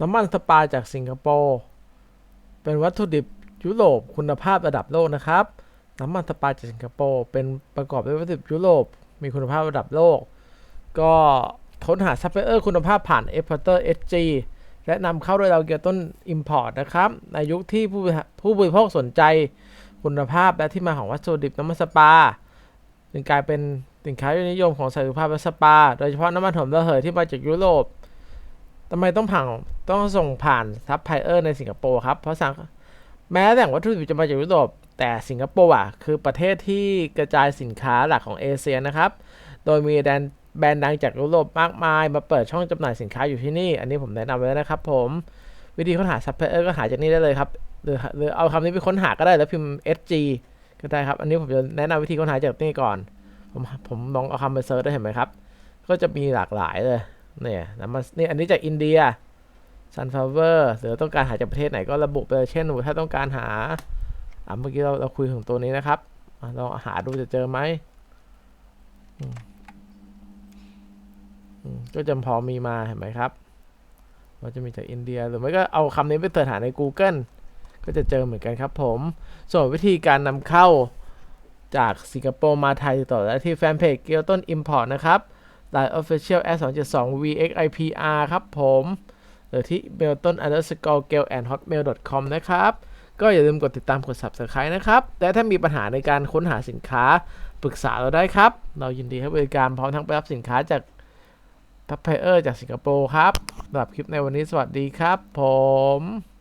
น้ำมันสปาจากสิงคโปร์เป็นวัตถุดิบยุโรปคุณภาพระดับโลกนะครับ น้ำมันสปาจากสิงคโปร์เป็นประกอบด้วยวัตถุดิบยุโรปมีคุณภาพระดับโลก ก็ค้นหาซัพพลายเออร์คุณภาพผ่าน e x p o r t e r SG และนำเข้าโดยเราเกียร์ต้น Import นะครับ ในยุคที่ผู้บริหารผู้บริโภคสนใจคุณภาพและที่มาของวัตถุดิบน้ำมันสปาจึงกลายเป็นสินค้ายอดนิยมของสายสุขภาพและสปา โดยเฉพาะน้ำมันหอมระเหยที่มาจากยุโรปทำไมต้องผ่าน ต้องส่งผ่านซัพพลายเออร์ในสิงคโปร์ครับ เพราะสังแม้แหล่งวัตถุดิบจะมาจากยุโรปแต่สิงคโปร์อะคือประเทศที่กระจายสินค้าหลักของเอเชียนะครับ โดยมีแดนแบรนด์ดังจากยุโรปมากมาย มาเปิดช่องจำหน่ายสินค้าอยู่ที่นี่ อันนี้ผมแนะนำไว้แล้วนะครับผม วิธีค้นหาซัพพลายเออร์ก็หาจากนี้ได้เลยครับ หรือหรือเอาคำนี้ไปค้นหาก็ได้แล้วพิมพ์ SG ก็ได้ครับ อันนี้ผมจะแนะนำวิธีค้นหาจากนี่ก่อน ผมผมลองเอาคำไปเซิร์ชได้เห็นไหมครับ ก็จะมีหลากหลายเลย เนี่ยน้ำมันนี่อันนี้จากอินเดีย sunflower หรือต้องการหาจากประเทศไหนก็ระบุไปเช่นถ้าต้องการหาอะเมื่อกี้เราเราคุยถึงตัวนี้นะครับลองหาดูจะเจอไหมก็จะพอมีมาเห็นไหมครับว่าจะมีจากอินเดียหรือไม่ก็เอาคำนี้ไปเสิร์ชหาใน Google ก็จะเจอเหมือนกันครับผม ส่วนวิธีการนำเข้าจากสิงคโปร์มาไทยต่อได้ที่แฟนเพจเกียวต้น Import นะครับ Line Official S 2 7 2 VXIPR ครับผม รือที่เมลต้น underscore g a l and hotmail com นะครับ ก็อย่าลืมกดติดตามกด subscribe นะครับ และถ้ามีปัญหาในการค้นหาสินค้าปรึกษาเราได้ครับ เรายินดีให้บริการพร้อมทั้งไปรับสินค้าจากทัพเพเออร์จากสิงคโปร์ครับสำหรับคลิปในวันนี้สวัสดีครับ ผม